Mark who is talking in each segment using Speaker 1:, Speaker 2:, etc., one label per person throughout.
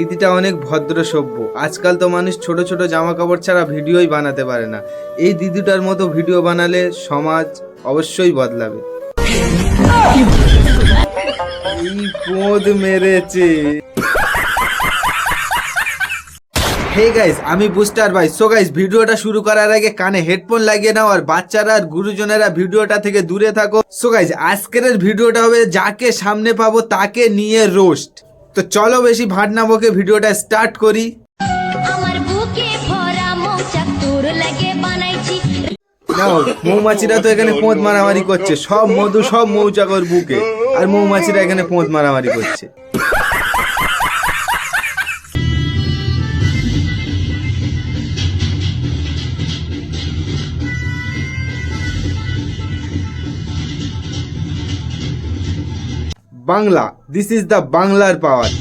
Speaker 1: দিদিটা অনেক ভদ্র সভ্য। আজকাল তো মানুষ ছোট ছোট জামা কাপড় ছাড়া ভিডিওই বানাতে পারে না। এই দিদিটার মতো ভিডিও বানালে সমাজ অবশ্যই বদলাবে। মেরেছে। হে গাইস, আমি বুস্টার ভাই। সো গাইস, ভিডিওটা শুরু করার আগে কানে হেডফোন লাগিয়ে নাও আর বাচ্চারা আর গুরুজনেরা ভিডিওটা থেকে দূরে থাকো। সো গাইস, আজকের ভিডিওটা হবে যাকে সামনে পাবো তাকে নিয়ে রোস্ট। তো চলো বেশি ভাট না বকে ভিডিওটা স্টার্ট করি। মৌমাছিরা তো এখানে পোঁত মারামারি করছে। সব মধু সব মৌচাকর বুকে। আর মৌমাছিরা এখানে পোঁত মারামারি করছে। বাংলা দিস ইজ দ্য বাংলার পাওয়ার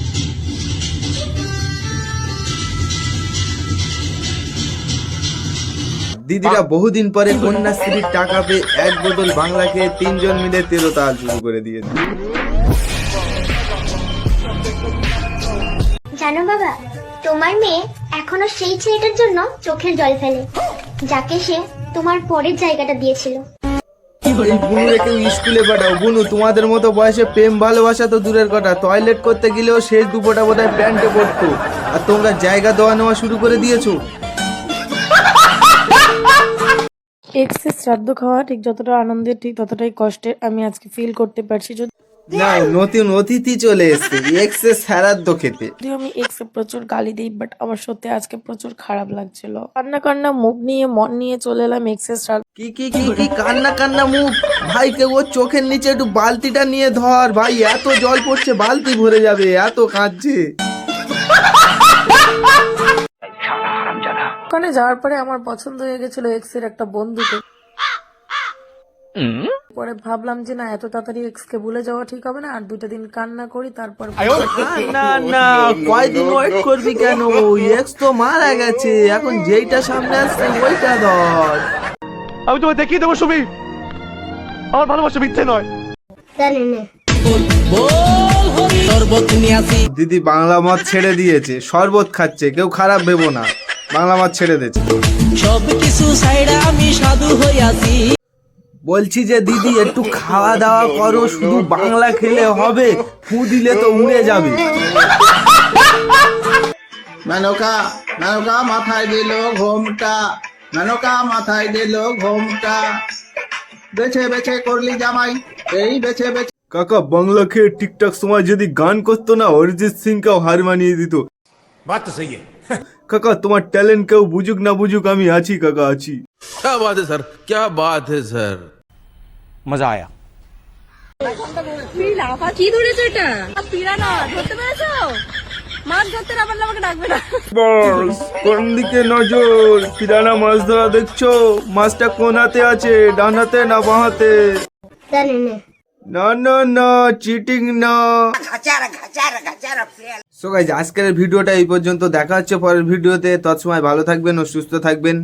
Speaker 1: দিদিরা বহুদিন পরে কন্যাশ্রীর টাকা পেয়ে এক বোতল বাংলাকে তিনজন মিলে তেরো তাল শুরু করে দিয়েছে।
Speaker 2: জানো বাবা তোমার মেয়ে এখনও সেই ছেলেটার জন্য চোখের জল ফেলে যাকে সে তোমার পরের জায়গাটা দিয়েছিল।
Speaker 1: এই বুনুরে কেউ স্কুলে পাঠাও। বুনু, তোমাদের মতো বয়সে প্রেম ভালোবাসা তো দূরের কথা। টয়লেট করতে গেলেও শেষ দুপোটা বোধহয় প্যান্টে পড়তো। আর তোমরা জায়গা দেওয়া নেওয়া শুরু করে দিয়েছ।
Speaker 3: এক্সেস শ্রাদ্ধ খাওয়া ঠিক যতটা আনন্দের, ঠিক ততটাই কষ্টের আমি আজকে ফিল করতে পারছি। যদি
Speaker 1: না নতুন অতিথি চলে এসছে এক্সেস স্যারাদ্দ খেতে।
Speaker 3: যদিও আমি এক্সে প্রচুর গালি দিই বাট আমার সত্যি আজকে প্রচুর খারাপ লাগছিল। কান্না কান্না মুখ নিয়ে মন নিয়ে চলে এলাম এক্সেস শ্রাদ্ধ।
Speaker 1: কি কি কি কি কান্না কান্না মুখ? ভাই কেউ ওর চোখের নিচে একটু বালতিটা নিয়ে ধর। ভাই এত জল পড়ছে বালতি ভরে যাবে এত কাঁদছে।
Speaker 3: ওখানে যাওয়ার পরে আমার পছন্দ হয়ে গেছিল এক্সের একটা বন্ধুকে। পরে ভাবলাম যে না এত তাড়াতাড়ি এক্স কে ভুলে যাওয়া ঠিক হবে না আর দুটো দিন কান্না করি তারপর
Speaker 1: না না কয়দিন ওয়েট করবি কেন? এক্স তো মারা গেছে এখন যেইটা সামনে আসছে ওইটা ধর।
Speaker 4: আমি তোমায় দেখিয়ে দেবো সুমি। আমার ভালোবাসা মিথ্যে নয়।
Speaker 2: জানি না।
Speaker 1: দিদি বাংলা মদ ছেড়ে দিয়েছে শরবত খাচ্ছে কেউ খারাপ ভেবো না। বাংলা মদ ছেড়ে দিয়েছে।
Speaker 5: সব কিছু সাইডা আমি সাধু হইয়াছি
Speaker 1: বলছি যে দিদি একটু খাওয়া দাওয়া করো শুধু বাংলা খেলে হবে ফু দিলে তো উড়ে যাবে
Speaker 6: মেনকা মেনকা মাথায় দিল ঘোমটা মেনকা মাথায় দিল ঘোমটা বেছে বেছে করলি জামাই এই বেছে বেছে
Speaker 1: কাকা বাংলা খেয়ে ঠিকঠাক সময় যদি গান করতো না অরিজিৎ সিং কেও হার মানিয়ে দিত
Speaker 7: बात तो सही है
Speaker 1: কাকা তোমার ট্যালেন্ট কেউ বুঝুক না বুঝুক আমি আছি কাকা আছি
Speaker 7: क्या बात है सर क्या बात है सर
Speaker 8: মজা আয়া
Speaker 1: বস কোন দিকে নজর মাছ ধরা দেখছ মাছটা কোন হাতে আছে ডান হাতে না হাতে
Speaker 2: না
Speaker 1: না চিটিং না আজকের ভিডিওটা এই পর্যন্ত। দেখা হচ্ছে পরের ভিডিওতে। তৎসময় ভালো থাকবেন ও সুস্থ থাকবেন।